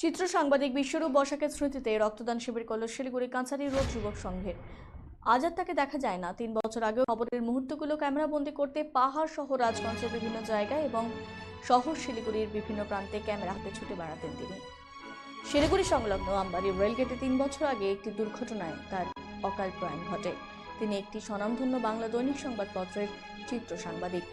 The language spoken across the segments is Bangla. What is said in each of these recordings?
চিত্র সাংবাদিক বিশ্বরূপ বসাকের স্মৃতিতে রক্তদান শিবির করল শিলিগুড়ি কাঁচারি রোড যুবক সংঘের আজ আর তাকে দেখা যায় না। তিন বছর আগেও খবরের মুহূর্তগুলো ক্যামেরাবন্দি করতে পাহাড় সহ রাজগঞ্জের বিভিন্ন জায়গায় এবং শহর শিলিগুড়ির বিভিন্ন প্রান্তে ক্যামেরা হাতে ছুটে বেড়াতেন তিনি। শিলিগুড়ি সংলগ্ন আমবাড়ি রেলগেটে তিন বছর আগে একটি দুর্ঘটনায় তার অকাল প্রয়াণ ঘটে। তিনি একটি স্বনামধন্য বাংলা দৈনিক সংবাদপত্রের চিত্র সাংবাদিক।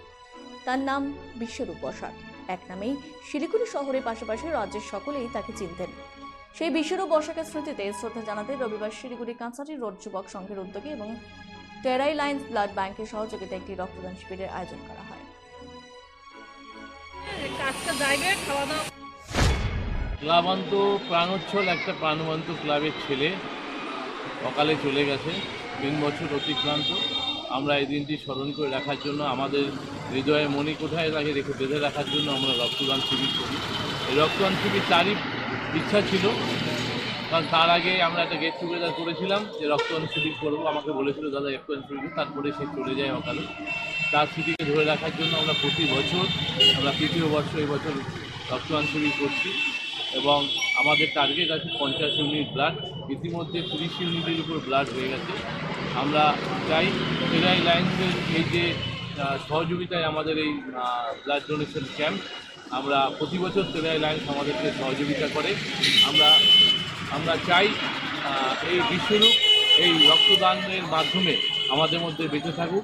তার নাম বিশ্বরূপ বসাক। এক নামেই শিলিগুড়ি শহরের পাশাপাশি রাজ্যের সকলেই তাকে চিনতেন। সেই বিশ্বরূপ বসাকের স্মৃতিতে শ্রদ্ধা জানাতে রবিবার শিলিগুড়ি কাঁচারি রোড যুবক সংঘের উদ্যোগে এবং টেরাই লাইন্স ব্লাড ব্যাংকের সহযোগিতায় একটি রক্তদান শিবিরের আয়োজন করা হয়। কাজটা জায়গায় খাওয়া দাওয়া ক্লাবান্ত প্রাণোচ্ছল একটা প্রাণবন্ত ক্লাবের ছেলে। সকালে চলে গেছে তিন বছর অতিক্রান্ত। আমরা এই দিনটি স্মরণ করে রাখার জন্য, আমাদের হৃদয়ে মনি কোঠায় তাকে রেখে বেঁধে রাখার জন্য আমরা রক্তদান শিবির করি। এই রক্তদান শিবির তারই ইচ্ছা ছিল, কারণ তার আগে আমরা একটা গেট টুগেদার করেছিলাম যে রক্তদান শিবির করব। আমাকে বলেছিল, দাদা রক্তদান শিবির তারপরে সে চলে যায় অকালে। তার স্মৃতিকে ধরে রাখার জন্য আমরা প্রতি বছর, আমরা তৃতীয় বর্ষ এই বছর রক্তদান শিবির করছি এবং আমাদের টার্গেট আছে পঞ্চাশ ইউনিট ব্লাড ইতিমধ্যে তিরিশ ইউনিটের উপর ব্লাড হয়ে গেছে। আমরা চাই ফেরাই লাইন্সের এই যে সহযোগিতায় আমাদের এই ব্লাড ডোনেশন ক্যাম্প, আমরা প্রতি বছর তেলাই লাইন্স আমাদেরকে সহযোগিতা করে। আমরা আমরা চাই এই বিশ্বরূপ এই রক্তদানের মাধ্যমে আমাদের মধ্যে বেঁচে থাকুক।